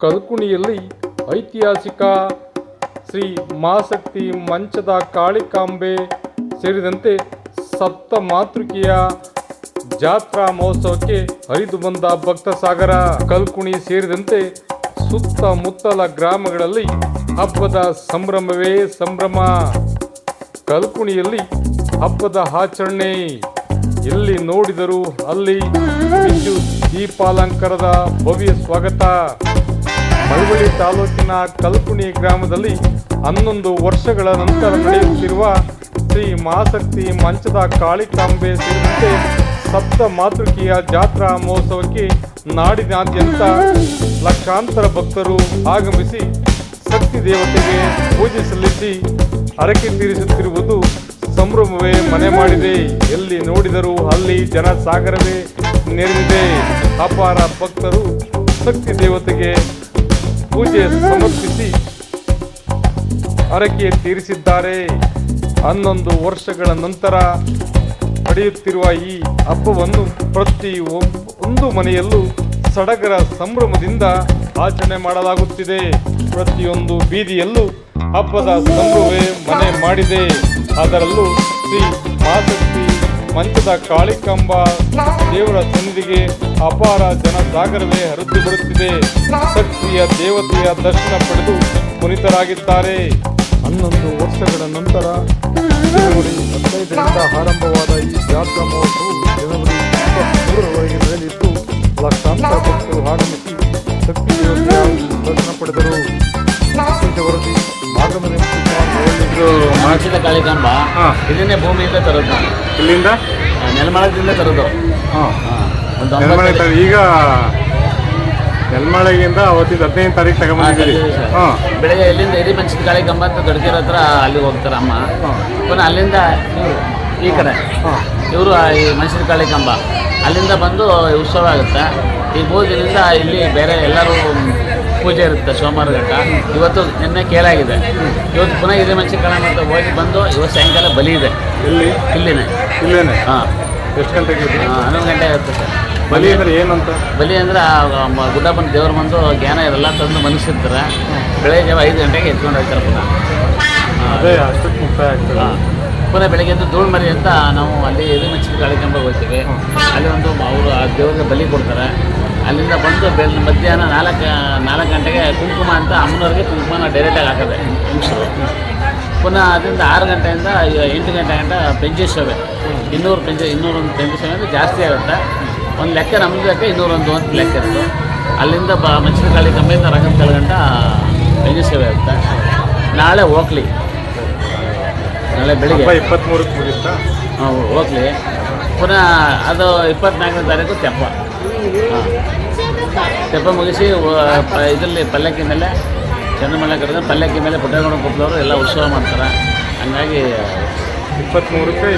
ಕಲ್ಕುಣಿಯಲ್ಲಿ ಐತಿಹಾಸಿಕ ಶ್ರೀ ಮಾಸಕ್ತಿ ಮಂಚದ ಕಾಳಿಕಾಂಬೆ ಸೇರಿದಂತೆ ಸಪ್ತ ಮಾತೃಕೆಯ ಜಾತ್ರಾ ಮಹೋತ್ಸವಕ್ಕೆ ಹರಿದು ಬಂದ ಭಕ್ತ ಸಾಗರ. ಕಲ್ಕುಣಿ ಸೇರಿದಂತೆ ಸುತ್ತಮುತ್ತಲ ಗ್ರಾಮಗಳಲ್ಲಿ ಹಬ್ಬದ ಸಂಭ್ರಮವೇ ಸಂಭ್ರಮ. ಕಲ್ಕುಣಿಯಲ್ಲಿ ಹಬ್ಬದ ಆಚರಣೆ. ಎಲ್ಲಿ ನೋಡಿದರೂ ಅಲ್ಲಿ ವಿದ್ಯುತ್ ದೀಪಾಲಂಕಾರದ ಭವ್ಯ ಸ್ವಾಗತ. ಮಳವಳ್ಳಿ ತಾಲೂಕಿನ ಕಲ್ಕುಣಿ ಗ್ರಾಮದಲ್ಲಿ ಹನ್ನೊಂದು ವರ್ಷಗಳ ನಂತರ ನಡೆಯುತ್ತಿರುವ ಶ್ರೀ ಮಹಾಶಕ್ತಿ ಮಂಚದ ಕಾಳಿಕಾಂಬೆ ಸೇರಿದಂತೆ ಸಪ್ತ ಮಾತೃಕೆಯ ಜಾತ್ರಾ ಮಹೋತ್ಸವಕ್ಕೆ ನಾಡಿನಾದ್ಯಂತ ಲಕ್ಷಾಂತರ ಭಕ್ತರು ಆಗಮಿಸಿ ಶಕ್ತಿ ದೇವತೆಗೆ ಪೂಜೆ ಸಲ್ಲಿಸಿ ಹರಕೆ ತೀರಿಸುತ್ತಿರುವುದು ಸಂಭ್ರಮವೇ ಮನೆ ಮಾಡಿದೆ. ಎಲ್ಲಿ ನೋಡಿದರೂ ಅಲ್ಲಿ ಜನಸಾಗರವೇ ನೆರೆದಿದೆ. ಅಪಾರ ಭಕ್ತರು ಶಕ್ತಿ ದೇವತೆಗೆ ಪೂಜೆ ಸಮರ್ಪಿಸಿ ಹರಕೆ ತೀರಿಸಿದ್ದಾರೆ. ಹನ್ನೊಂದು ವರ್ಷಗಳ ನಂತರ ನಡೆಯುತ್ತಿರುವ ಈ ಹಬ್ಬವನ್ನು ಪ್ರತಿ ಒಂದು ಮನೆಯಲ್ಲೂ ಸಡಗರ ಸಂಭ್ರಮದಿಂದ ಆಚರಣೆ ಮಾಡಲಾಗುತ್ತಿದೆ. ಪ್ರತಿಯೊಂದು ಬೀದಿಯಲ್ಲೂ ಹಬ್ಬದ ಸಂಭ್ರಮವೇ ಮನೆ ಮಾಡಿದೆ. ಅದರಲ್ಲೂ ಶ್ರೀ ಮಹಾಶಕ್ತಿ ಮಂಚದ ಕಾಳಿಕಂಬ ದೇವರ ಸನ್ನಿಧಿಗೆ ಅಪಾರ ಜನಸಾಗರವೇ ಹರಿದು ಬರುತ್ತಿದೆ. ಶಕ್ತಿಯ ದೇವತೆಯ ದರ್ಶನ ಪಡೆದು ಪುನೀತರಾಗಿದ್ದಾರೆ. ಹನ್ನೊಂದು ವರ್ಷಗಳ ನಂತರ ಜನವರಿ ಹದಿನೈದರಿಂದ ಆರಂಭವಾದ ಈ ಜಾತ್ರಾ ಮಹೋತ್ಸವವು ಜನವರಿ ಮೂರರವರೆಗೆ ನಡೆಯಲಿದ್ದು, ಲಕ್ಷಾಂತರ ಭಕ್ತರು ಕಾಳಿ ಕಾಳಿಕಾಂಬ ಹಾ. ಇದನ್ನೇ ಭೂಮಿಯಿಂದ ತರೋದು ನಾವು. ಇಲ್ಲಿಂದ? ಆ, ನೆಲಮಳದಿಂದ ತರೋದು. ಹಾಂ. ಹಾ. ಒಂದು ನೆಲಮಳೆ ಒಂಬತ್ತು- ತ- ಈಗ ನೆಲಮಳೆಗಿಂದ ಅವತ್ತಿಂದ ಹದಿನೈದು ತಾರೀಕು ತಗೊಂಬಂದಿದ್ದೀರಿ. ಹಾಂ ಬೆಳಗ್ಗೆ ಇಲ್ಲಿಂದ ಹಿರಿ ಕಾಳಿ ಕಂಬ ಅಂತ ಗಡ್ಗೆರ ಹತ್ರ ಅಲ್ಲಿಗೆ ಹೋಗ್ತಾರೆ ಅಮ್ಮ. ಹಾಂ. ಪುನಃ ಅಲ್ಲಿಂದ ಇವ್ರು ಈ ಕಡೆ. ಹಾಂ. ಇವರು ಈ ಮೆಣಸಿನಕಾಯಿ ಕಂಬ. ಅಲ್ಲಿಂದ ಬಂದು ಉತ್ಸವ ಆಗುತ್ತೆ. ಈ ಭೋಜನದಿಂದ ಇಲ್ಲಿ ಬೇರೆ ಎಲ್ಲರೂ ಪೂಜೆ ಇರುತ್ತೆ ಸೋಮವಾರ ಘಟ್ಟ. ಇವತ್ತು ನಿನ್ನೆ ಕೇಳಾಗಿದೆ. ಇವತ್ತು ಪುನಃ ಹಿರಿಯ ಮನುಷ್ಯ ಕಣ ಹೋಗಿ ಬಂದು ಇವತ್ತು ಸಾಯಂಕಾಲ ಬಲಿ ಇದೆ. ಇಲ್ಲಿ ಇಲ್ಲಿನೇ. ಇಲ್ಲೇನೆ? ಹಾಂ. ಎಷ್ಟು ಗಂಟೆಗೆ ಹಾಂ ಹನ್ನೊಂದು ಗಂಟೆ ಆಗುತ್ತೆ ಸರ್. ಬಲಿ ಅಂದರೆ ಏನಂತ? ಬಲಿ ಅಂದ್ರೆ ಗುಡ್ಡಪ್ಪನ ದೇವ್ರು ಬಂದು ಜ್ಞಾನ ಇರಲ್ಲ ತಂದು ಮನಸ್ಸಿರ್ತಾರೆ ಬೆಳಗ್ಗೆ ಜಾವ ಐದು ಗಂಟೆಗೆ ಎತ್ಕೊಂಡು ಹೋಗ್ತಾರೆ ಪುನಃ. ಅದೇ ಅಷ್ಟಕ್ಕೆ ಮುಕ್ತಾಯ ಆಗ್ತದೆ. ಹಾ. ಪುನಃ ಬೆಳಗ್ಗೆ ಎದ್ದು ಧೂಳು ಮರಿ ಅಂತ ನಾವು ಅಲ್ಲಿ ಎದುರು ಮಚ್ಚಿಗೆ ಕಾಳಿಕಂಬ ಹೋಗ್ತೀವಿ. ಅಲ್ಲಿ ಒಂದು ಅವರು ಆ ದೇವ್ರಿಗೆ ಬಲಿ ಕೊಡ್ತಾರೆ. ಅಲ್ಲಿಂದ ಬಂದು ಬೆಲ್ ಮಧ್ಯಾಹ್ನ ನಾಲ್ಕು ನಾಲ್ಕು ಗಂಟೆಗೆ ಕುಂಕುಮ ಅಂತ ಅಮ್ಮನವ್ರಿಗೆ ಕುಂಕುಮನ ಡೈರೆಕ್ಟಾಗಿ ಹಾಕೋದೆ. ಹೆಂಗಸರು ಪುನಃ ಅದರಿಂದ ಆರು ಗಂಟೆಯಿಂದ ಎಂಟು ಗಂಟೆ ಗಂಟ ಪೆಂಚೆ ಸೇವೆ ಇನ್ನೂರು ಪೆಂಚ ಇನ್ನೂರೊಂದು ಪೆಂಚೆ ಸೇವೆ ಅಂದರೆ ಜಾಸ್ತಿ ಆಗುತ್ತೆ. ಒಂದು ಲೆಕ್ಕ ನಮ್ಮದು ಲೆಕ್ಕ ಇನ್ನೂರೊಂದು ಒಂದು ಲೆಕ್ಕ ಇತ್ತು ಅಲ್ಲಿಂದ ಬ ಮಚ್ಚಿನ ಕಾಳಿ ಕಮ್ಮಿಯಿಂದ ರಂಗದ ಗಂಟ ಸೇವೆ ಆಗುತ್ತೆ. ನಾಳೆ ಹೋಗ್ಲಿ. ನಾಳೆ ಬೆಳಿಗ್ಗೆ. ಇಪ್ಪತ್ತ್ಮೂರಕ್ಕೆ ಮುಗಿಸ್ತಾ ಹಾಂ ಹೋಗ್ಲಿ. ಪುನಃ ಅದು ಇಪ್ಪತ್ತ್ನಾಲ್ಕನೇ ತಾರೀಕು ತೆಪ್ಪ. ತೆಪ್ಪ ಮುಗಿಸಿ ಇದರಲ್ಲಿ ಪಲ್ಲಕ್ಕಿ ಮೇಲೆ ಚಂದ್ರಮಲ್ಲ ಕರೆದ ಪಲ್ಲಕ್ಕಿ ಮೇಲೆ ಪುಟ್ಟಗೌಡ ಕೊಪ್ಪಳವರು ಎಲ್ಲ ಉತ್ಸವ ಮಾಡ್ತಾರೆ. ಹಂಗಾಗಿ ಇಪ್ಪತ್ತ್ಮೂರಕ್ಕೆ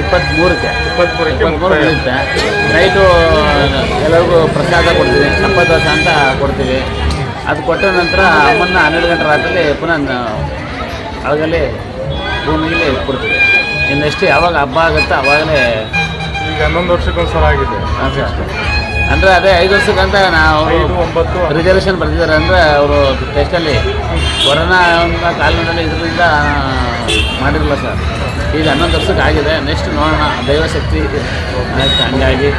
ಇಪ್ಪತ್ತ್ಮೂರಕ್ಕೆ ಇಪ್ಪತ್ತ್ಮೂರಕ್ಕೆ ಮುಗಿಯುತ್ತೆ. ನೈಟು ಎಲ್ಲರಿಗೂ ಪ್ರಸಾದ ಕೊಡ್ತೀವಿ ಚಪ್ಪ ದೋಸೆ ಅಂತ ಕೊಡ್ತೀವಿ. ಅದು ಕೊಟ್ಟ ನಂತರ ಅಮ್ಮನ್ನ ಹನ್ನೆರಡು ಗಂಟೆ ರಾತ್ರಿ ಪುನಃ ಅಳಗಲ್ಲಿ ಭೂಮಿಗೆ ಕೊಡ್ತೀವಿ ಇನ್ನೆಷ್ಟು ಯಾವಾಗ ಹಬ್ಬ ಆಗುತ್ತೆ ಅವಾಗಲೇ ಈಗ ಹನ್ನೊಂದು ವರ್ಷಕ್ಕೊಂದ್ಸಲ ಆಗಿದೆ. ಅಂದರೆ ಅದೇ ಐದು ವರ್ಷಕ್ಕಂತ ನಾವು ಒಂಬತ್ತು ರಿಸರ್ವೇಷನ್ ಬರ್ತಿದ್ದಾರೆ ಅಂದ್ರೆ ಅವರು ಟೆಸ್ಟಲ್ಲಿ ಕೊರೋನಾ ಕಾಲದಲ್ಲಿ ಇದರಿಂದ ಮಾಡಿರಲ್ಲ ಸರ್ ಈಗ ಹನ್ನೊಂದು ವರ್ಷಕ್ಕೆ ಆಗಿದೆ. ನೆಕ್ಸ್ಟ್ ನೋಡೋಣ. ದೈವಶಕ್ತಿ ಹಂಗಾಗಿ.